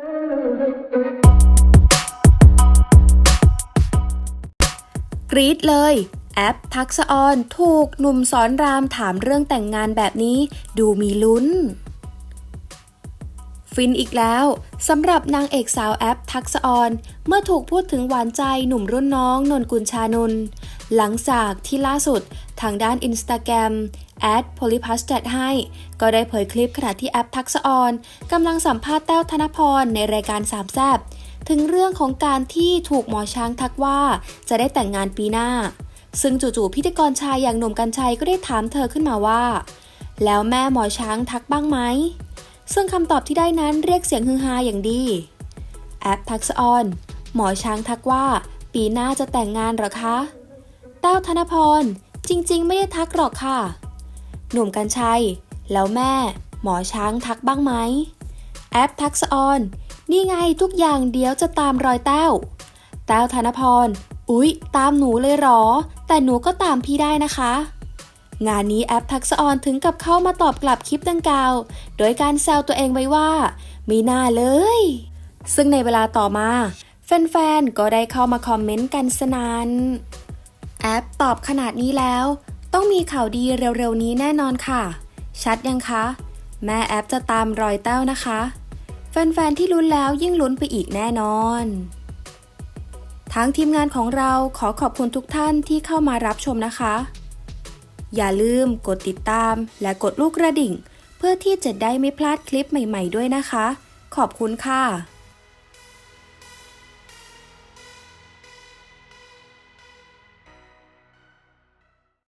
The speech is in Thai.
กรี๊ดเลย แอปทักษะออนถูกหนุ่มสอนรามถามเรื่องแต่งงานแบบนี้ ดูมีลุ้น ฟินอีกแล้วสำหรับนางเอกสาวแอปทักษะออนเมื่อถูกพูดถึงหวานใจหนุ่มรุ่นน้องนนกุลชานนหลังจากที่ล่าสุดทางด้านอินสตาแกรม แอดโพลิพัสจัดให้ ก็ได้เผยคลิปขณะที่แอปทักษออนกำลังสัมภาษณ์แต้วธนพรในรายการสามแซบถึงเรื่องของการที่ถูกหมอช้างทักว่าจะได้แต่งงานปีหน้า ซึ่งจู่ๆพิธีกรชายอย่างหนุ่มกัญชัยก็ได้ถามเธอขึ้นมาว่า แล้วแม่หมอช้างทักบ้างไหม ซึ่งคำตอบที่ได้นั้นเรียกเสียงฮือฮาอย่างดี แอปทักษออนหมอช้างทักว่า ปีหน้าจะแต่งงานหรอคะแต้วธนพรจริง ๆ ไม่ได้ทักหรอกค่ะ หนุ่มกัญชัย แล้วแม่ หมอช้างทักบ้างไหม แอปทักษออน นี่ไงทุกอย่างเดี๋ยวจะตามรอยแต้ว แต้วธนพร อุ๊ย ตามหนูเลยหรอ แต่หนูก็ตามพี่ได้นะคะ งานนี้แอปทักษออนถึงกับเข้ามาตอบกลับคลิปดังกล่าว โดยการแซวตัวเองไว้ว่ามีหน้าเลย ซึ่งในเวลาต่อมา แฟนๆ ก็ได้เข้ามาคอมเมนต์กันสนานแอปตอบขนาดนี้แล้ว ต้องมีข่าวดีเร็วๆนี้แน่นอนค่ะ ชัดยังคะ แม่แอปจะตามรอยเต้านะคะ แฟนๆ ที่ลุ้นแล้วยิ่งลุ้นไปอีกแน่นอนทางทีมงานของเราขอขอบคุณทุกท่านที่เข้ามารับชมนะคะ อย่าลืมกดติดตามและกดลูกกระดิ่ง เพื่อที่จะได้ไม่พลาดคลิปใหม่ ๆ ด้วยนะคะ ขอบคุณค่ะ